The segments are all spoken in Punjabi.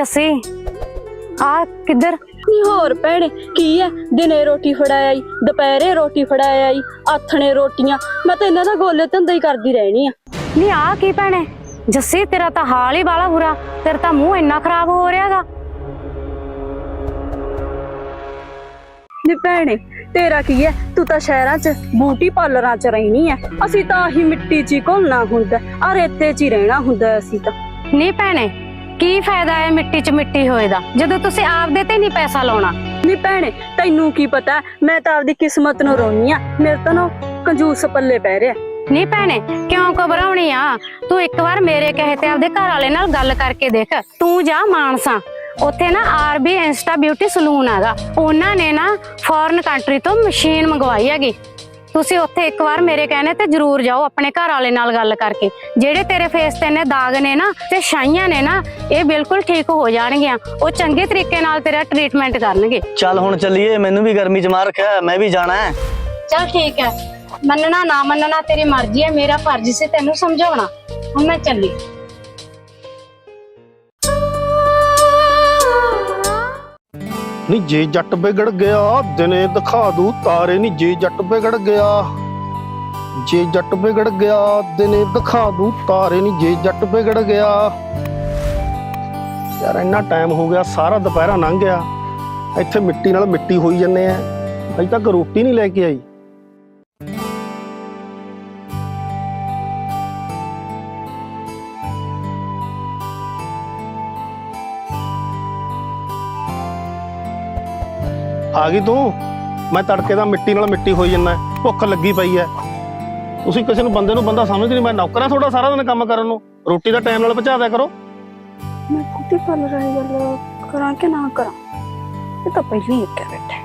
ਜੱਸੀ? ਆ ਕਿੱਧਰ? ਨਹੀਂ ਹੋਰ ਭੈਣੇ ਕੀ ਐ ਦਿਨੇ ਰੋਟੀ ਫੜਾਇਆ ਈ ਦੁਪਹਿਰੇ ਰੋਟੀ ਫੜਾਇਆ ਈ ਆਥਣੇ ਰੋਟੀਆਂ। ਮੈਂ ਤਾਂ ਇਹਨਾਂ ਦਾ ਗੋਲੇ ਧੰਦਾ ਹੀ ਕਰਦੀ ਰਹਿਣੀ ਆ। ਨਹੀਂ ਆ ਕੀ ਭੈਣੇ? ਜੱਸੀ ਤੇਰਾ ਤਾਂ ਹਾਲ ਹੀ ਬਾਲਾ ਬੁਰਾ। ਤੇਰਾ ਤਾਂ ਮੂੰਹ ਇੰਨਾ ਖਰਾਬ ਹੋ ਰਿਹਾਗਾ। ਨੀ ਭੈਣੇ ਤੇਰਾ ਕੀ ਐ ਤੂੰ ਤਾਂ ਸ਼ਹਿਰਾਂ 'ਚ ਬਿਊਟੀ ਪਾਰਲਰਾਂ 'ਚ ਰਹਿਣੀ ਐ ਅਸੀਂ ਤਾਂ ਆਹੀ ਮਿੱਟੀ 'ਚ ਹੀ ਘੁਲਣਾ ਹੁੰਦਾ। ਆ ਰੇਤੇ 'ਚ ਹੀ ਰਹਿਣਾ ਹੁੰਦਾ ਅਸੀਂ ਤਾਂ। ਨਹੀਂ ਭੈਣੇ ਕੀ ਫਾਇਦਾ ਹੈ ਮਿੱਟੀ 'ਚ ਮਿੱਟੀ ਹੋਏ ਦਾ? ਜਦੋਂ ਤੁਸੀਂ ਆਪਦੇ ਤੇ ਨਹੀਂ ਪੈਸਾ ਲਾਉਣਾ। ਨੀ ਭੈਣੇ ਤੈਨੂੰ ਕੀ ਪਤਾ? ਮੈਂ ਤਾਂ ਆਪਦੀ ਕਿਸਮਤ ਨੂੰ ਰੋਨੀ ਆ। ਮੇਰੇ ਤਾਂ ਨਾ ਕੰਜੂਸ ਪੱਲੇ ਪੈ ਰਿਹਾ ਨਹੀਂ ਭੈਣੇ ਕਿਉਂ ਘਬਰਾਉਣੀ ਆ? ਤੂੰ ਇੱਕ ਵਾਰ ਮੇਰੇ ਕਹੇ ਤੇ ਆਪਦੇ ਘਰ ਵਾਲੇ ਨਾਲ ਗੱਲ ਕਰਕੇ ਦੇਖ। ਤੂੰ ਜਾ ਮਾਨਸਾ। ਉੱਥੇ ਨਾ ਆਰਬੀ ਇੰਸਟਾ ਬਿਊਟੀ ਸਲੂਨ ਹੈਗਾ। ਉਹਨਾਂ ਨੇ ਨਾ ਫੋਰਨ ਕੰਟਰੀ ਤੋਂ ਮਸ਼ੀਨ ਮੰਗਵਾਈ ਹੈਗੀ। ਤੁਸੀਂ ਉੱਥੇ ਇੱਕ ਵਾਰ ਮੇਰੇ ਕਹਿਣੇ ਤੇ ਜਰੂਰ ਜਾਓ ਆਪਣੇ ਘਰ ਵਾਲੇ ਨਾਲ ਗੱਲ ਕਰਕੇ। ਜਿਹੜੇ ਤੇਰੇ ਫੇਸ ਤੇ ਨੇ ਦਾਗ ਨੇ ਨਾ ਤੇ ਛਾਈਆਂ ਨੇ ਨਾ ਇਹ ਬਿਲਕੁਲ ਠੀਕ ਹੋ ਜਾਣਗੀਆਂ। ਉਹ ਚੰਗੇ ਤਰੀਕੇ ਨਾਲ ਤੇਰਾ ਟ੍ਰੀਟਮੈਂਟ ਕਰਨਗੇ। ਚੱਲ ਹੁਣ ਚੱਲੀਏ ਮੈਨੂੰ ਵੀ ਗਰਮੀ ਚ ਮਾਰ ਰੱਖਿਆ ਮੈਂ ਵੀ ਜਾਣਾ ਹੈ। ਚਲ ਠੀਕ ਹੈ। ਮੰਨਣਾ ਨਾ ਮੰਨਣਾ ਤੇਰੀ ਮਰਜ਼ੀ ਹੈ ਮੇਰਾ ਫਰਜ਼ ਸੀ ਤੈਨੂੰ ਸਮਝਾਉਣਾ। ਹੁਣ ਮੈਂ ਚੱਲੀ। ਨੀ ਜੇ ਜੱਟ ਵਿਗੜ ਗਿਆ, ਦਿਨੇ ਦਿਖਾ ਦੂ ਤਾਰੇ ਨੀ ਜੇ ਜੱਟ ਵਿਗੜ ਗਿਆ। ਜੇ ਜੱਟ ਵਿਗੜ ਗਿਆ, ਦਿਨੇ ਦਿਖਾ ਦੂ ਤਾਰੇ ਨੀ ਜੇ ਜੱਟ ਵਿਗੜ ਗਿਆ। ਯਾਰ ਇੰਨਾ ਟਾਈਮ ਹੋ ਗਿਆ, ਸਾਰਾ ਦੁਪਹਿਰਾ ਲੰਘ ਗਿਆ। ਇੱਥੇ ਮਿੱਟੀ ਨਾਲ ਮਿੱਟੀ ਹੋਈ ਜੰਨੇ ਆ। ਅਜੇ ਤੱਕ ਰੋਟੀ ਨਹੀਂ ਲੈ ਕੇ ਆਈ। ਆ ਗਈ ਤੂੰ? ਮੈਂ ਤੜਕੇ ਦਾ ਮਿੱਟੀ ਨਾਲ ਮਿੱਟੀ ਹੋਈ ਜੰਨਾ ਭੁੱਖ ਲੱਗੀ ਪਈ ਐ। ਤੁਸੀਂ ਕਿਸੇ ਨੂੰ ਬੰਦੇ ਨੂੰ ਬੰਦਾ ਸਮਝਦੇ ਨਹੀਂ ਮੈਂ ਨੌਕਰਾਂ ਤੁਹਾਡਾ ਸਾਰਾ ਦਿਨ ਕੰਮ ਕਰਨ ਨੂੰ। ਰੋਟੀ ਦਾ ਟਾਈਮ ਨਾਲ ਪਹੁੰਚਾ ਦਿਆ ਕਰੋ। ਮੈਂ ਬਿਊਟੀ ਪਾਰਲਰ ਵਾਲੀ ਗੱਲ ਕਰਾਂ ਕਿ ਨਾ ਕਰਾਂ? ਇਹ ਤਾਂ ਪਹਿਲਾਂ ਹੀ ਇੱਕੇ ਬੈਠਾ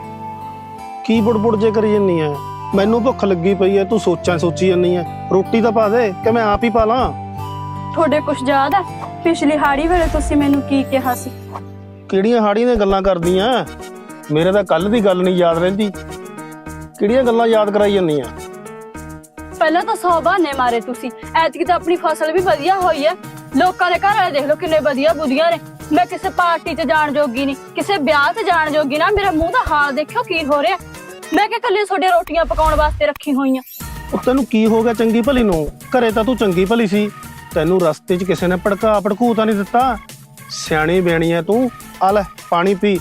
ਕੀ ਬੁੜਬੁੜ ਜੇ ਕਰੀ ਜੰਨੀ ਐ? ਮੈਨੂੰ ਭੁੱਖ ਲੱਗੀ ਪਈ ਐ ਤੂੰ ਸੋਚਾਂ ਸੋਚੀ ਜੰਨੀ ਐ। ਰੋਟੀ ਤਾਂ ਪਾ ਦੇ ਕਿ ਮੈਂ ਆਪ ਹੀ ਪਾ ਲਾਂ। ਤੁਹਾਡੇ ਕੁਝ ਯਾਦ ਹੈ ਪਿਛਲੀ ਹਾੜੀ ਵੇਲੇ ਤੁਸੀਂ ਮੈਨੂੰ ਕੀ ਕਿਹਾ ਸੀ? ਕਿਹੜੀਆਂ ਹਾੜੀਆਂ ਦੀਆਂ ਗੱਲਾਂ ਕਰਦੀਆਂ? ਮੇਰੇ ਤਾਂ ਕੱਲ ਦੀ ਗੱਲ ਨਹੀਂ ਯਾਦ ਰਹਿੰਦੀ। ਕਿਹੜੀਆਂ ਗੱਲਾਂ ਯਾਦ ਕਰਾਈ ਜੰਨੀਆਂ ਪਹਿਲਾਂ ਤਾਂ ਸੌ ਬਹਾਨੇ ਮਾਰੇ ਤੁਸੀਂ। ਐਤਕੀ ਤਾਂ ਆਪਣੀ ਫਸਲ ਵੀ ਵਧੀਆ ਹੋਈ ਹੈ ਲੋਕਾਂ ਦੇ ਘਰ ਵਾਲੇ ਦੇਖ ਲਓ ਕਿੰਨੇ ਵਧੀਆ ਬੁੱਧੀਆਂ ਨੇ। ਮੈਂ ਕਿਸੇ ਪਾਰਟੀ 'ਚ ਜਾਣ ਜੋਗੀ ਨਹੀਂ ਕਿਸੇ ਵਿਆਹ 'ਚ ਜਾਣ ਜੋਗੀ ਨਾ। ਮੇਰਾ ਮੂੰਹ ਦਾ ਹਾਲ ਦੇਖਿਓ ਕੀ ਹੋ ਰਿਹਾ। ਮੈਂ ਕਿ ਕੱਲੀ ਤੁਹਾਡੇ ਰੋਟੀਆਂ ਪਕਾਉਣ ਵਾਸਤੇ ਰੱਖੀ ਹੋਈਆਂ। ਉਹ ਤੈਨੂੰ ਕੀ ਹੋ ਗਿਆ ਚੰਗੀ ਭਲੀ ਨੂੰ? ਘਰੇ ਤਾਂ ਤੂੰ ਚੰਗੀ ਭਲੀ ਸੀ। ਤੈਨੂੰ ਰਸਤੇ 'ਚ ਕਿਸੇ ਨੇ ਭੜਕਾ ਭੜਕੂ ਤਾਂ ਨਹੀਂ ਦਿੱਤਾ? ਸਿਆਣੀ ਬਿਆਣੀ ਐ ਤੂੰ। ਆ ਲੈ ਪਾਣੀ ਪੀ।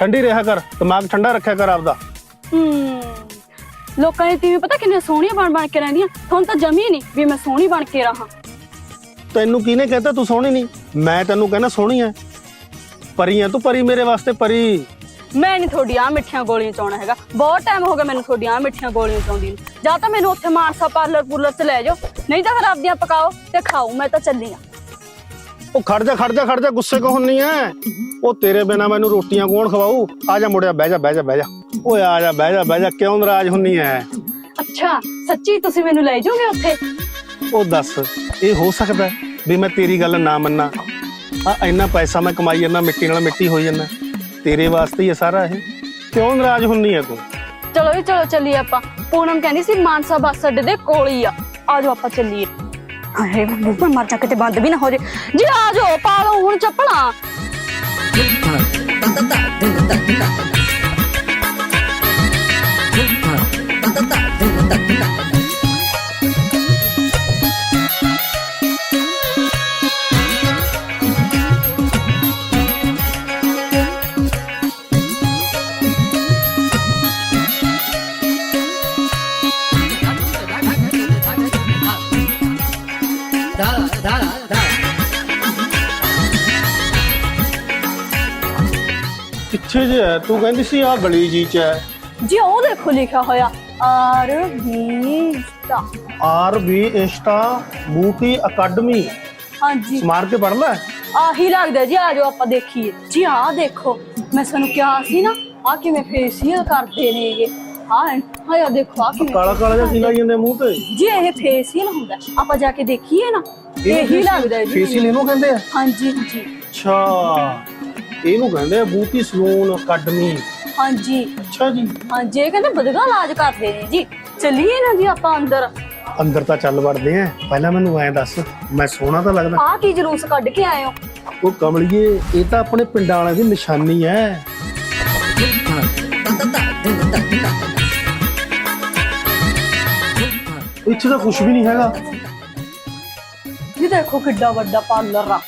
ਠੰਡੀ ਰਿਹਾ ਕਰ ਦਿਮਾਗ ਠੰਡਾ ਰੱਖਿਆ ਕਰ ਆਪਦਾ। ਹੂੰ। ਲੋਕਾਂ ਦੀ ਤੀਵੀਂ ਪਤਾ ਕਿੰਨੇ ਸੋਹਣੀਆਂ ਬਣ ਬਣ ਕੇ ਰਹਿੰਦੀਆਂ। ਤੁਹਾਨੂੰ ਤਾਂ ਜਮੀ ਨਹੀਂ ਵੀ ਮੈਂ ਸੋਹਣੀ ਬਣ ਕੇ ਰਹਾ। ਤੈਨੂੰ ਕਿਹਨੇ ਕਹਿੰਦਾ ਤੂੰ ਸੋਹਣੀ ਨਹੀਂ? ਮੈਂ ਤੈਨੂੰ ਕਹਿੰਦਾ ਸੋਹਣੀ ਐ। ਪਰੀ ਐ ਤੂੰ ਪਰੀ ਮੇਰੇ ਵਾਸਤੇ ਪਰੀ। ਮੈਂ ਨਹੀਂ ਤੁਹਾਡੀ ਆ ਮਿੱਠੀਆਂ ਗੋਲੀਆਂ ਚਾਉਣਾ ਹੈਗਾ। ਬਹੁਤ ਟਾਈਮ ਹੋ ਗਿਆ ਮੈਨੂੰ ਤੁਹਾਡੀ ਆ ਮਿੱਠੀਆਂ ਗੋਲੀਆਂ ਚਾਉਂਦੀ ਨੂੰ। ਜਾਂ ਤਾਂ ਮੈਨੂੰ ਉੱਥੇ ਮਾਨਸਾ ਪਾਰਲਰ ਪੂਰਲਰ ਚ ਲੈ ਜਾਓ। ਨਹੀਂ ਤਾਂ ਫਿਰ ਆਪਦੀਆਂ ਪਕਾਓ ਤੇ ਖਾਓ ਮੈਂ ਤਾਂ ਚੱਲੀ ਆ। ਉਹ ਖੜ ਜਾ ਖੜ ਜਾ ਖੜ ਜਾ ਗੁੱਸੇ ਕੋ ਹੁੰਨੀ ਐ? ਉਹ ਤੇਰੇ ਬਿਨਾ ਮੈਨੂੰ ਰੋਟੀਆਂ ਕੌਣ ਖਵਾਊ? ਆ ਜਾ ਮੁੜਿਆ ਬਹਿ ਜਾ ਬਹਿ ਜਾ ਬਹਿ ਜਾ। ਓਏ ਆ ਜਾ ਬਹਿ ਜਾ ਬਹਿ ਜਾ ਕਿਉਂ ਨਾਰਾਜ਼ ਹੁੰਨੀ ਐ? ਅੱਛਾ ਸੱਚੀ ਤੁਸੀਂ ਮੈਨੂੰ ਲੈ ਜਾਓਗੇ ਉੱਥੇ? ਉਹ ਦੱਸ ਇਹ ਹੋ ਸਕਦਾ ਹੈ ਵੀ ਮੈਂ ਤੇਰੀ ਗੱਲ ਨਾ ਮੰਨਾਂ? ਆ ਇੰਨਾ ਪੈਸਾ ਮੈਂ ਕਮਾਈ ਜਾਂਦਾ ਮਿੱਟੀ ਨਾਲ ਮਿੱਟੀ ਹੋਈ ਜਾਂਦਾ। ਤੇਰੇ ਵਾਸਤੇ ਹੀ ਹੈ ਸਾਰਾ ਇਹ। ਕਿਉਂ ਨਾਰਾਜ਼ ਹੁੰਨੀ ਹੈ ਤੂੰ? ਚਲੋ ਵੀ ਚਲੋ ਚੱਲੀਏ ਆਪਾਂ। ਪੂਨਮ ਕਹਿੰਦੀ ਸੀ ਮਾਨਸਾ ਬੱਸ ਅੱਡੇ ਦੇ ਕੋਲ ਹੀ ਆ। ਆ ਜਾਓ ਆਪਾਂ ਚੱਲੀਏ। ਹਾਏ ਬੁੱਬਾ ਮਰ ਜਾ ਕਿਤੇ, ਬੰਦ ਵੀ ਨਾ ਹੋ ਜੇ। ਜੀ ਆ ਜਾਓ, ਪਾ ਲਓ ਹੁਣ ਚੱਪਲਾਂ। ਪਿੱਛੇ ਜੇ ਹੈ? ਤੂੰ ਕਹਿੰਦੀ ਸੀ ਆ ਗਲੀ ਜੀ ਚ ਹੈ। ਜੀ ਉਹ ਦੇਖੋ ਲਿਖਿਆ ਹੋਇਆ। R V ਸਟਾ R V insta beauty academy. ਹਾਂਜੀ। ਸਮਾਰ ਕੇ ਪੜ ਲੈ। ਆਹੀ ਲੱਗਦਾ ਜੀ ਆ ਜਾਓ ਆਪਾਂ ਦੇਖੀਏ। ਜੀ ਆਹ ਦੇਖੋ। ਮੈਂ ਸਾਨੂੰ ਕਿਹਾ ਸੀ ਨਾ ਆ ਕਿਵੇਂ ਫੇਸ਼ੀਅਲ ਕਰਦੇ ਨੇਗੇ। ਹਾਂ ਹਾਂ ਆ ਦੇਖੋ ਆ ਕਿਵੇਂ ਕਾਲਾ ਕਾਲਾ ਜਿਹਾ ਕੀ ਲਾਈ ਜਾਂਦੇ ਮੂੰਹ ਤੇ। ਜੀ ਇਹ ਫੇਸ਼ੀਅਲ ਹੁੰਦਾ। ਆਪਾਂ ਜਾ ਕੇ ਦੇਖੀਏ ਨਾ ਇਹੀ ਲੱਗਦਾ ਹੈ ਜੀ ਫੇਸ਼ੀਅਲ ਇਹਨੂੰ ਕਹਿੰਦੇ ਆ? ਹਾਂਜੀ ਹਾਂਜੀ। ਅੱਛਾ ਇਹਨੂੰ ਕਹਿੰਦੇ ਆ ਬੂਟੀ ਸਲੂਨ ਅਕੈਡਮੀ। ਹਾਂਜੀ। ਅੱਛਾ ਜੀ। ਹਾਂਜੀ ਇਹ ਕਹਿੰਦੇ ਬਦਗਾ ਇਲਾਜ ਕਰਦੇ ਨੇ ਜੀ। ਚੱਲੀਏ ਨਾ ਜੀ ਆਪਾਂ ਅੰਦਰ। ਅੰਦਰ ਤਾਂ ਚੱਲ ਵੜਦੇ ਆ। ਪਹਿਲਾਂ ਮੈਨੂੰ ਐਂ ਦੱਸ ਮੈਂ ਸੋਹਣਾ ਤਾਂ ਲੱਗਦਾ। ਕੀ ਜਲੂਸ ਕੱਢ ਕੇ ਆਏ ਹੋ? ਉਹ ਕਮਲੀਏ ਇਹ ਤਾਂ ਆਪਣੇ ਪਿੰਡਾਂ ਵਾਲਿਆਂ ਦੀ ਨਿਸ਼ਾਨੀ ਐ ਇੱਥੇ ਤਾਂ ਕੁਝ ਵੀ ਨਹੀਂ ਹੈਗਾ। ਇਹ ਦੇਖੋ ਕਿੱਡਾ ਵੱਡਾ ਪਾਰਲਰ ਆ।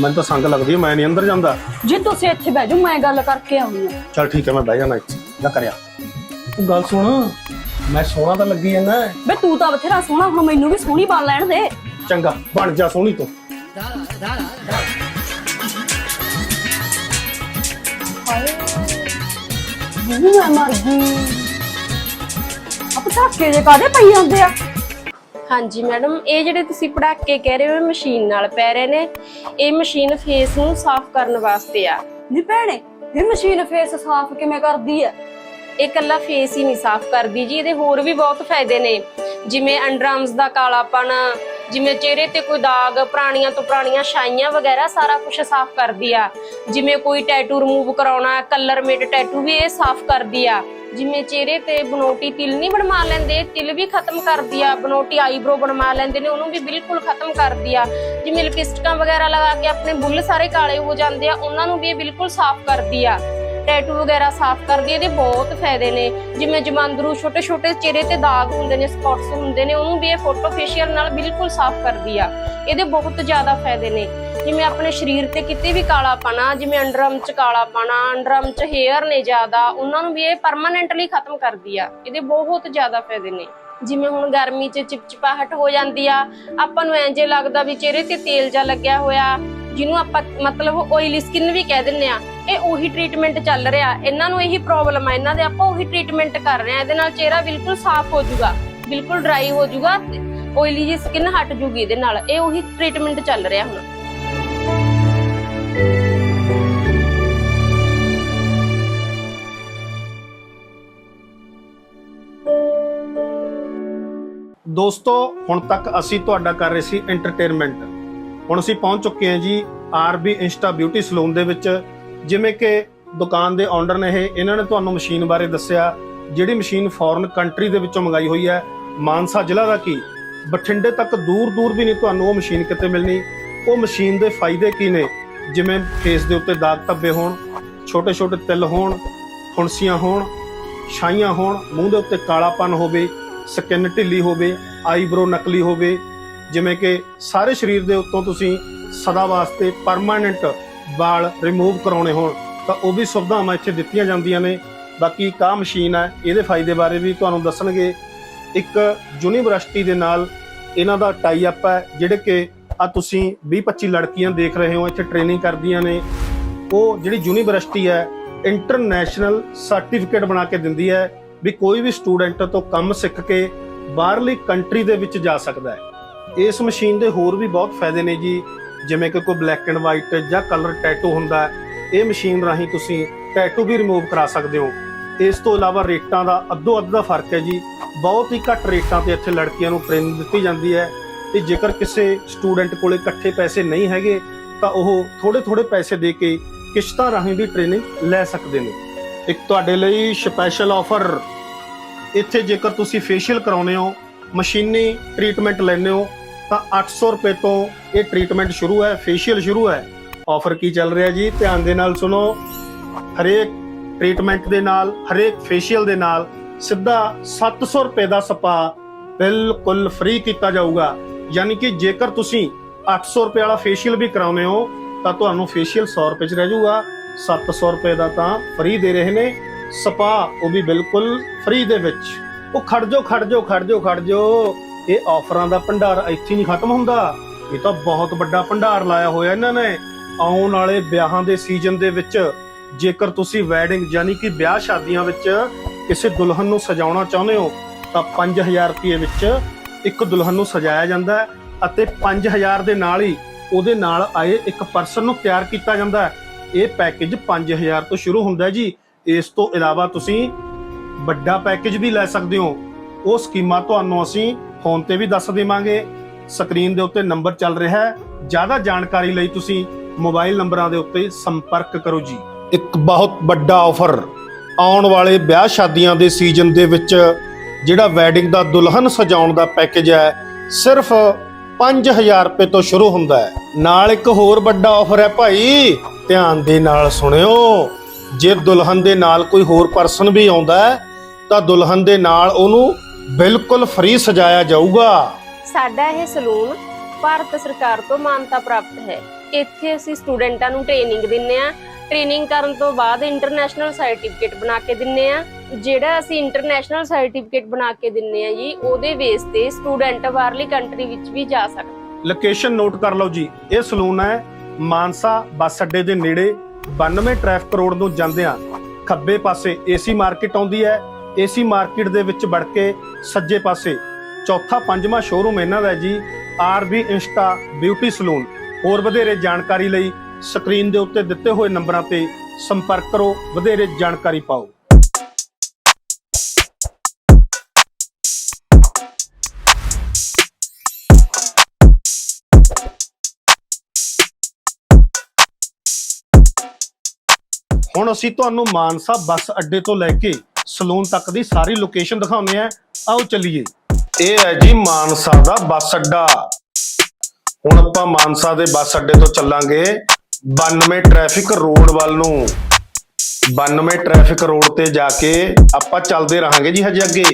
ਮੈਨੂੰ ਤਾਂ ਸੰਗ ਲੱਗਦੀ ਹੈ ਮੈਂ ਨਹੀਂ ਅੰਦਰ ਜਾਂਦਾ। ਜੇ ਤੁਸੀਂ ਇੱਥੇ ਬਹਿ ਜਾਓ ਮੈਂ ਗੱਲ ਕਰਕੇ ਆਉਂਦੀ ਆ ਚਲ ਠੀਕ ਹੈ ਮੈਂ ਬਹਿ ਜਾਣਾ ਇੱਥੇ। ਨਾ ਕਰਿਆ ਤੂੰ ਗੱਲ ਸੁਣ ਮੈਂ ਸੋਹਣਾ ਤਾਂ ਲੱਗੀ ਜਾਂਦਾ। ਬੇ ਤੂੰ ਤਾਂ ਬਥੇਰਾ ਸੋਹਣਾ ਹੁਣ ਮੈਨੂੰ ਵੀ ਸੋਹਣੀ ਬਣ ਲੈਣ ਦੇ। ਚੰਗਾ ਬਣ ਜਾ ਸੋਹਣੀ ਤੂੰ। ਜੀ ਮੈਂ ਮਰ ਗਈ। ਧੱਕੇ ਜੇ ਕਾਦੇ ਪਈ ਜਾਂਦੇ ਆ? ਹਾਂਜੀ ਮੈਡਮ ਇਹ ਜਿਹੜੇ ਤੁਸੀਂ ਪੜਾਕੇ ਕਹਿ ਰਹੇ ਹੋ ਮਸ਼ੀਨ ਨਾਲ ਪੈ ਰਹੇ ਨੇ। ਇਹ ਮਸ਼ੀਨ ਫੇਸ ਨੂੰ ਸਾਫ਼ ਕਰਨ ਵਾਸਤੇ ਆ। ਨੀ ਭੈਣੇ ਇਹ ਮਸ਼ੀਨ ਫੇਸ ਸਾਫ਼ ਕਿਵੇਂ ਕਰਦੀ ਆ? ਇਹ ਕੱਲਾ ਫੇਸ ਹੀ ਨਹੀਂ ਸਾਫ਼ ਕਰਦੀ ਜੀ ਇਹਦੇ ਹੋਰ ਵੀ ਬਹੁਤ ਫਾਇਦੇ ਨੇ। ਜਿਵੇਂ ਅੰਡਰਆਰਮਸ ਦਾ ਕਾਲਾਪਨ ਜਿਵੇਂ ਚਿਹਰੇ ਤੇ ਕੋਈ ਦਾਗ, ਪੁਰਾਣੀਆਂ ਤੋਂ ਪੁਰਾਣੀਆਂ ਛਾਈਆਂ ਵਗੈਰਾ ਸਾਰਾ ਕੁਝ ਸਾਫ਼ ਕਰਦੀ ਆ। ਜਿਵੇਂ ਕੋਈ ਟੈਟੂ ਰਿਮੂਵ ਕਰਾਉਣਾ ਕਲਰ ਮੇਡ ਟੈਟੂ ਵੀ ਇਹ ਸਾਫ਼ ਕਰਦੀ ਆ। ਜਿਵੇਂ ਚਿਹਰੇ ਤੇ ਬਨੋਟੀ ਤਿਲ ਨਹੀਂ ਬਣਵਾ ਲੈਂਦੇ, ਤਿਲ ਵੀ ਖਤਮ ਕਰਦੀ ਆ। ਬਨੋਟੀ ਆਈਬ੍ਰੋ ਬਣਵਾ ਲੈਂਦੇ ਨੇ, ਉਹਨੂੰ ਵੀ ਬਿਲਕੁਲ ਖਤਮ ਕਰਦੀ ਆ। ਜਿਵੇਂ ਲਿਪਸਟਿਕਾਂ ਵਗੈਰਾ ਲਗਾ ਕੇ ਆਪਣੇ ਬੁੱਲ ਸਾਰੇ ਕਾਲੇ ਹੋ ਜਾਂਦੇ ਆ, ਉਹਨਾਂ ਨੂੰ ਵੀ ਇਹ ਬਿਲਕੁਲ ਸਾਫ਼ ਕਰਦੀ ਆ। ਟੈਟੂ ਵਗੈਰਾ ਸਾਫ਼ ਕਰਦੀ ਇਹਦੇ ਬਹੁਤ ਫਾਇਦੇ ਨੇ। ਜਿਵੇਂ ਜਮਾਂਦਰੂ ਛੋਟੇ ਛੋਟੇ ਚਿਹਰੇ ਤੇ ਦਾਗ ਹੁੰਦੇ ਨੇ, ਸਪੌਟਸ ਹੁੰਦੇ ਨੇ, ਉਹਨੂੰ ਵੀ ਇਹ ਫੋਟੋ ਫੇਸ਼ੀਅਲ ਨਾਲ ਬਿਲਕੁਲ ਸਾਫ਼ ਕਰਦੀ ਆ। ਇਹਦੇ ਬਹੁਤ ਜ਼ਿਆਦਾ ਫਾਇਦੇ ਨੇ। ਜਿਵੇਂ ਆਪਣੇ ਸਰੀਰ ਤੇ ਕਿਤੇ ਵੀ ਕਾਲਾ ਪਾਣਾ ਜਿਵੇਂ ਅੰਡਰਆਰਮ ਚ ਕਾਲਾ ਪਾਣਾ ਅੰਡਰਆਰਮ ਚ ਹੇਅਰ ਨੇ ਜ਼ਿਆਦਾ, ਉਹਨਾਂ ਨੂੰ ਵੀ ਇਹ ਪਰਮਾਨੈਂਟਲੀ ਖਤਮ ਕਰਦੀ ਆ। ਇਹਦੇ ਬਹੁਤ ਜ਼ਿਆਦਾ ਫਾਇਦੇ ਨੇ। ਜਿਵੇਂ ਹੁਣ ਗਰਮੀ 'ਚ ਚਿਪਚਿਪਾਹਟ ਹੋ ਜਾਂਦੀ ਆ, ਆਪਾਂ ਨੂੰ ਐਂ ਜੇ ਲੱਗਦਾ ਵੀ ਚਿਹਰੇ ਤੇ ਤੇਲ ਜਾ ਲੱਗਿਆ ਹੋਇਆ ਜਿਹਨੂੰ ਆਪਾਂ ਮਤਲਬ ਆਇਲੀ ਸਕਿਨ ਵੀ ਕਹਿ ਦਿੰਨੇ ਆ, ਇਹ ਉਹੀ ਟ੍ਰੀਟਮੈਂਟ ਚੱਲ ਰਿਹਾ। ਇਹਨਾਂ ਨੂੰ ਇਹੀ ਪ੍ਰੋਬਲਮ ਆ, ਇਹਨਾਂ ਦੇ ਆਪਾਂ ਉਹੀ ਟ੍ਰੀਟਮੈਂਟ ਕਰ ਰਹੇ ਆ। ਇਹਦੇ ਨਾਲ ਚਿਹਰਾ ਬਿਲਕੁਲ ਸਾਫ਼ ਹੋ ਜਾਊਗਾ, ਬਿਲਕੁਲ ਡਰਾਈ ਹੋ ਜਾਊਗਾ ਆਇਲੀ ਜੀ ਸਕਿਨ ਹਟ ਜੂਗੀ ਇਹਦੇ ਨਾਲ। ਇਹ ਉਹੀ ਟ੍ਰੀਟਮੈਂਟ ਚੱਲ ਰਿਹਾ ਹੁਣ। ਦੋਸਤੋ, ਹੁਣ ਤੱਕ ਅਸੀਂ ਤੁਹਾਡਾ ਕਰ ਰਹੇ ਸੀ ਐਂਟਰਟੇਨਮੈਂਟ ਹੁਣ ਅਸੀਂ ਪਹੁੰਚ ਚੁੱਕੇ ਹਾਂ ਜੀ ਆਰਬੀ ਇੰਸਟਾ ਬਿਊਟੀ ਸਲੂਨ ਦੇ ਵਿੱਚ, ਜਿਵੇਂ ਕਿ ਦੁਕਾਨ ਦੇ ਓਨਰ ਨੇ ਇਹ, ਇਹਨਾਂ ਨੇ ਤੁਹਾਨੂੰ ਮਸ਼ੀਨ ਬਾਰੇ ਦੱਸਿਆ, ਜਿਹੜੀ ਮਸ਼ੀਨ ਫੋਰਨ ਕੰਟਰੀ ਦੇ ਵਿੱਚੋਂ ਮੰਗਾਈ ਹੋਈ ਹੈ, ਮਾਨਸਾ ਜ਼ਿਲ੍ਹਾ ਦਾ ਕੀ? ਬਠਿੰਡੇ ਤੱਕ ਦੂਰ ਦੂਰ ਵੀ ਨਹੀਂ ਤੁਹਾਨੂੰ ਉਹ ਮਸ਼ੀਨ ਕਿਤੇ ਮਿਲਣੀ। ਉਹ ਮਸ਼ੀਨ ਦੇ ਫਾਇਦੇ ਕੀ ਨੇ? ਜਿਵੇਂ ਫੇਸ ਦੇ ਉੱਤੇ ਦਾਗ ਧੱਬੇ ਹੋਣ ਛੋਟੇ ਛੋਟੇ ਤਿਲ ਹੋਣ ਫੁੰਸੀਆਂ ਹੋਣ, ਛਾਈਆਂ ਹੋਣ, ਮੂੰਹ ਦੇ ਉੱਤੇ ਕਾਲਾਪਨ ਹੋਵੇ ਸਕਿਨ ਢਿੱਲੀ ਹੋਵੇ ਆਈਬ੍ਰੋ ਨਕਲੀ ਹੋਵੇ ਜਿਵੇਂ ਕਿ ਸਾਰੇ ਸਰੀਰ ਦੇ ਉੱਤੋਂ ਤੁਸੀਂ ਸਦਾ ਵਾਸਤੇ ਪਰਮਾਨੈਂਟ ਵਾਲ ਰਿਮੂਵ ਕਰਾਉਣੇ ਹੋਣ, ਤਾਂ ਉਹ ਵੀ ਸੁਵਿਧਾਵਾਂ ਇੱਥੇ ਦਿੱਤੀਆਂ ਜਾਂਦੀਆਂ ਨੇ। ਬਾਕੀ ਕਾ ਮਸ਼ੀਨ ਹੈ ਇਹਦੇ ਫਾਇਦੇ ਬਾਰੇ ਵੀ ਤੁਹਾਨੂੰ ਦੱਸਣਗੇ। ਇੱਕ ਯੂਨੀਵਰਸਿਟੀ ਦੇ ਨਾਲ ਇਹਨਾਂ ਦਾ ਟਾਈ ਅਪ ਹੈ ਜਿਹੜੇ ਕਿ ਆ ਤੁਸੀਂ 20 25 ਲੜਕੀਆਂ ਦੇਖ ਰਹੇ ਹੋ, ਇੱਥੇ ਟ੍ਰੇਨਿੰਗ ਕਰਦੀਆਂ ਨੇ। ਉਹ ਜਿਹੜੀ ਯੂਨੀਵਰਸਿਟੀ ਹੈ ਇੰਟਰਨੈਸ਼ਨਲ ਸਰਟੀਫਿਕੇਟ ਬਣਾ ਕੇ ਦਿੰਦੀ ਹੈ ਵੀ ਕੋਈ ਵੀ ਸਟੂਡੈਂਟ ਤੋਂ ਕੰਮ ਸਿੱਖ ਕੇ ਬਾਹਰਲੀ ਕੰਟਰੀ ਦੇ ਵਿੱਚ ਜਾ ਸਕਦਾ ਹੈ। ਇਸ ਮਸ਼ੀਨ ਦੇ ਹੋਰ ਵੀ ਬਹੁਤ ਫਾਇਦੇ ਨੇ ਜੀ। ਜਿਵੇਂ ਕਿ ਕੋਈ ਬਲੈਕ ਐਂਡ ਵਾਈਟ ਜਾਂ ਕਲਰ ਟੈਟੂ ਹੁੰਦਾ ਇਹ ਮਸ਼ੀਨ ਰਾਹੀਂ ਤੁਸੀਂ ਟੈਟੂ ਵੀ ਰਿਮੂਵ ਕਰਾ ਸਕਦੇ ਹੋ। ਇਸ ਤੋਂ ਇਲਾਵਾ ਰੇਟਾਂ ਦਾ ਅੱਧੋ ਅੱਧ ਦਾ ਫ਼ਰਕ ਹੈ ਜੀ। ਬਹੁਤ ਹੀ ਘੱਟ ਰੇਟਾਂ ਤੇ ਇੱਥੇ ਲੜਕੀਆਂ ਨੂੰ ਟ੍ਰੇਨਿੰਗ ਦਿੱਤੀ ਜਾਂਦੀ ਹੈ। ਤੇ ਜੇਕਰ ਕਿਸੇ ਸਟੂਡੈਂਟ ਕੋਲੇ ਇਕੱਠੇ ਪੈਸੇ ਨਹੀਂ ਹੈਗੇ, ਤਾਂ ਉਹ ਥੋੜੇ ਥੋੜੇ ਪੈਸੇ ਦੇ ਕੇ ਕਿਸ਼ਤਾਂ ਰਾਹੀਂ ਵੀ ਟ੍ਰੇਨਿੰਗ ਲੈ ਸਕਦੇ ਨੇ। ਇੱਕ ਤੁਹਾਡੇ ਲਈ ਸਪੈਸ਼ਲ ਆਫਰ ਇੱਥੇ ਜੇਕਰ ਤੁਸੀਂ ਫੇਸ਼ੀਅਲ ਕਰਾਉਨੇ ਹੋ ਮਸ਼ੀਨੀ ਟ੍ਰੀਟਮੈਂਟ ਲੈਂਦੇ ਹੋ, ਤਾਂ 800 ਰੁਪਏ ਤੋਂ ਇਹ ਟ੍ਰੀਟਮੈਂਟ ਸ਼ੁਰੂ ਹੈ ਫੇਸ਼ੀਅਲ ਸ਼ੁਰੂ ਹੈ। ਆਫਰ ਕੀ ਚੱਲ ਰਿਹਾ ਜੀ? ਧਿਆਨ ਦੇ ਨਾਲ ਸੁਣੋ। ਹਰੇਕ ਟ੍ਰੀਟਮੈਂਟ ਦੇ ਨਾਲ, ਹਰੇਕ ਫੇਸ਼ੀਅਲ ਦੇ ਨਾਲ ਸਿੱਧਾ 700 ਰੁਪਏ ਦਾ ਸਪਾ ਬਿਲਕੁਲ ਫ੍ਰੀ ਕੀਤਾ ਜਾਊਗਾ। ਯਾਨੀ ਕਿ ਜੇਕਰ ਤੁਸੀਂ 800 ਰੁਪਏ ਵਾਲਾ ਫੇਸ਼ੀਅਲ ਵੀ ਕਰਾਉਨੇ ਹੋ, ਤਾਂ ਤੁਹਾਨੂੰ ਫੇਸ਼ੀਅਲ 100 ਰੁਪਏ ਚ ਰਹਿ ਜਾਊਗਾ। 700 ਰੁਪਏ ਦਾ ਤਾਂ ਫ੍ਰੀ ਦੇ ਰਹੇ ਨੇ। ਸਪਾ ਉਹ ਵੀ ਬਿਲਕੁਲ ਫ੍ਰੀ ਦੇ ਵਿੱਚ। ਉਹ ਖੜ ਜਾਓ ਖੜ ਜਾਓ ਖੜ ਜਾਓ, ਖੜ ਜੋ ਇਹ ਆਫਰਾਂ ਦਾ ਭੰਡਾਰ ਇੱਥੇ ਨਹੀਂ ਖਤਮ ਹੁੰਦਾ। ਇਹ ਤਾਂ ਬਹੁਤ ਵੱਡਾ ਭੰਡਾਰ ਲਾਇਆ ਹੋਇਆ ਇਹਨਾਂ ਨੇ। ਆਉਣ ਵਾਲੇ ਵਿਆਹਾਂ ਦੇ ਸੀਜ਼ਨ ਦੇ ਵਿੱਚ, ਜੇਕਰ ਤੁਸੀਂ ਵੈਡਿੰਗ ਯਾਨੀ ਕਿ ਵਿਆਹ ਸ਼ਾਦੀਆਂ ਵਿੱਚ ਕਿਸੇ ਦੁਲਹਨ ਨੂੰ ਸਜਾਉਣਾ ਚਾਹੁੰਦੇ ਹੋ, ਤਾਂ 5000 ਰੁਪਏ ਵਿੱਚ ਇੱਕ ਦੁਲਹਨ ਨੂੰ ਸਜਾਇਆ ਜਾਂਦਾ ਹੈ ਅਤੇ 5000 ਦੇ ਨਾਲ ਹੀ ਉਹਦੇ ਨਾਲ ਆਏ ਇੱਕ ਪਰਸਨ ਨੂੰ ਤਿਆਰ ਕੀਤਾ ਜਾਂਦਾ ਹੈ। ਇਹ ਪੈਕੇਜ 5000 ਤੋਂ ਸ਼ੁਰੂ ਹੁੰਦਾ ਜੀ। ਇਸ ਤੋਂ ਇਲਾਵਾ ਤੁਸੀਂ ਵੱਡਾ ਪੈਕੇਜ ਵੀ ਲੈ ਸਕਦੇ ਹੋ। ਉਹ ਸਕੀਮਾਂ ਤੁਹਾਨੂੰ ਅਸੀਂ ਫੋਨ ਤੇ ਵੀ ਦੱਸ ਦੇਵਾਂਗੇ। ਸਕਰੀਨ ਦੇ ਉੱਤੇ ਨੰਬਰ ਚੱਲ ਰਿਹਾ ਹੈ। ਜ਼ਿਆਦਾ ਜਾਣਕਾਰੀ ਲਈ ਤੁਸੀਂ ਮੋਬਾਈਲ ਨੰਬਰਾਂ ਦੇ ਉੱਤੇ ਸੰਪਰਕ ਕਰੋ ਜੀ। ਇੱਕ ਬਹੁਤ ਵੱਡਾ ਆਫਰ ਆਉਣ ਵਾਲੇ ਵਿਆਹ ਸ਼ਾਦੀਆਂ ਦੇ ਸੀਜ਼ਨ ਦੇ ਵਿੱਚ ਜਿਹੜਾ ਵੈਡਿੰਗ ਦਾ ਦੁਲਹਨ ਸਜਾਉਣ ਦਾ ਪੈਕੇਜ ਹੈ, ਸਿਰਫ 5000 ਰੁਪਏ ਤੋਂ ਸ਼ੁਰੂ ਹੁੰਦਾ ਹੈ। ਨਾਲ ਇੱਕ ਹੋਰ ਵੱਡਾ ਆਫਰ ਹੈ ਭਾਈ, ਧਿਆਨ ਦੇ ਨਾਲ ਸੁਣਿਓ। ਜੇ ਦੁਲਹਨ ਦੇ ਨਾਲ ਕੋਈ ਹੋਰ ਪਰਸਨ ਵੀ ਆਉਂਦਾ ਹੈ ਤਾਂ ਦੁਲਹਨ ਦੇ ਨਾਲ ਉਹਨੂੰ ਬਿਲਕੁਲ ਫ੍ਰੀ ਸਜਾਇਆ ਜਾਊਗਾ। ਸਾਡਾ ਇਹ ਸਲੂਨ ਭਾਰਤ ਸਰਕਾਰ ਤੋਂ ਮਾਨਤਾ ਪ੍ਰਾਪਤ ਹੈ। ਇੱਥੇ ਅਸੀਂ ਸਟੂਡੈਂਟਾਂ ਨੂੰ ਟ੍ਰੇਨਿੰਗ ਦਿੰਨੇ ਆ ਟ੍ਰੇਨਿੰਗ ਕਰਨ ਤੋਂ ਬਾਅਦ ਇੰਟਰਨੈਸ਼ਨਲ ਸਰਟੀਫਿਕੇਟ ਬਣਾ ਕੇ ਦਿੰਨੇ ਆ ਜਿਹੜਾ ਅਸੀਂ ਇੰਟਰਨੈਸ਼ਨਲ ਸਰਟੀਫਿਕੇਟ ਬਣਾ ਕੇ ਦਿੰਨੇ ਆ ਜੀ ਉਹਦੇ ਬੇਸ ਤੇ ਸਟੂਡੈਂਟ ਬਾਹਰਲੀ ਕੰਟਰੀ ਵਿੱਚ ਵੀ ਜਾ ਸਕਦਾ। ਲੋਕੇਸ਼ਨ ਨੋਟ ਕਰ ਲਓ ਜੀ। ਇਹ ਸਲੂਨ ਹੈ ਮਾਨਸਾ ਬੱਸ ਅੱਡੇ ਦੇ ਨੇੜੇ 92 ਟ੍ਰੈਫਿਕ ਰੋਡ ਨੂੰ ਜਾਂਦਿਆਂ ਖੱਬੇ ਪਾਸੇ ਏਸੀ ਮਾਰਕੀਟ ਆਉਂਦੀ ਹੈ। ਏਸੀ ਮਾਰਕੀਟ ਦੇ ਵਿੱਚ ਵੜ ਕੇ ਸੱਜੇ ਪਾਸੇ ਚੌਥਾ ਪੰਜਵਾਂ ਸ਼ੋਰੂਮ ਇਹਨਾਂ ਦਾ ਹੈ ਜੀ ਆਰਬੀ ਇੰਸਟਾ ਬਿਊਟੀ ਸਲੂਨ ਹੋਰ ਵਧੇਰੇ ਜਾਣਕਾਰੀ ਲਈ ਸਕਰੀਨ ਦੇ ਉੱਤੇ ਦਿੱਤੇ ਹੋਏ ਨੰਬਰਾਂ ਤੇ ਸੰਪਰਕ ਕਰੋ, ਵਧੇਰੇ ਜਾਣਕਾਰੀ ਪਾਓ। ਹੁਣ ਅਸੀਂ ਤੁਹਾਨੂੰ ਮਾਨਸਾ ਬੱਸ ਅੱਡੇ ਤੋਂ ਲੈ ਕੇ ਸਲੂਨ ਤੱਕ ਦੀ ਸਾਰੀ ਲੋਕੇਸ਼ਨ ਦਿਖਾਉਂਦੇ ਆ ਆਓ ਚੱਲੀਏ। ਇਹ ਹੈ ਜੀ ਮਾਨਸਾ ਦਾ ਬੱਸ ਅੱਡਾ। ਹੁਣ ਆਪਾਂ ਮਾਨਸਾ ਦੇ ਬੱਸ ਅੱਡੇ ਤੋਂ ਚੱਲਾਂਗੇ। 92 ਟ੍ਰੈਫਿਕ ਰੋਡ ਵੱਲ ਨੂੰ। 92 ਟ੍ਰੈਫਿਕ ਰੋਡ ਤੇ ਜਾ ਕੇ ਆਪਾਂ ਚੱਲਦੇ ਰਹਾਂਗੇ ਜੀ ਹਜੇ ਅੱਗੇ।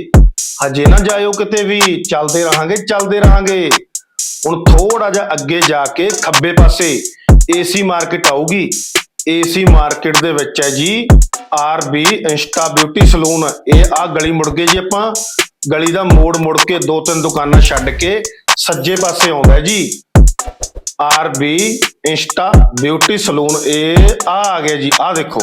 ਹਜੇ ਨਾ ਜਾਇਓ ਕਿਤੇ ਵੀ, ਚੱਲਦੇ ਰਹਾਂਗੇ ਚੱਲਦੇ ਰਹਾਂਗੇ। ਹੁਣ ਥੋੜਾ ਜਿਹਾ ਅੱਗੇ ਜਾ ਕੇ ਖੱਬੇ ਪਾਸੇ ਏਸੀ ਮਾਰਕੀਟ ਆਊਗੀ। ਏਸੀ ਮਾਰਕੀਟ ਦੇ ਵਿੱਚ ਹੈ ਜੀ। R B insta beauty salon ਇਹ ਆ ਗਲੀ ਮੁੜ ਗਏ ਜੀ ਆਪਾਂ। ਗਲੀ ਦਾ ਮੋੜ ਮੁੜ ਕੇ ਦੋ ਤਿੰਨ ਦੁਕਾਨਾਂ ਛੱਡ ਕੇ ਸੱਜੇ ਪਾਸੇ ਆਉਂਦਾ ਜੀ। R B insta beauty salon ਇਹ ਆ ਆ ਗਿਆ ਜੀ। ਆ ਦੇਖੋ।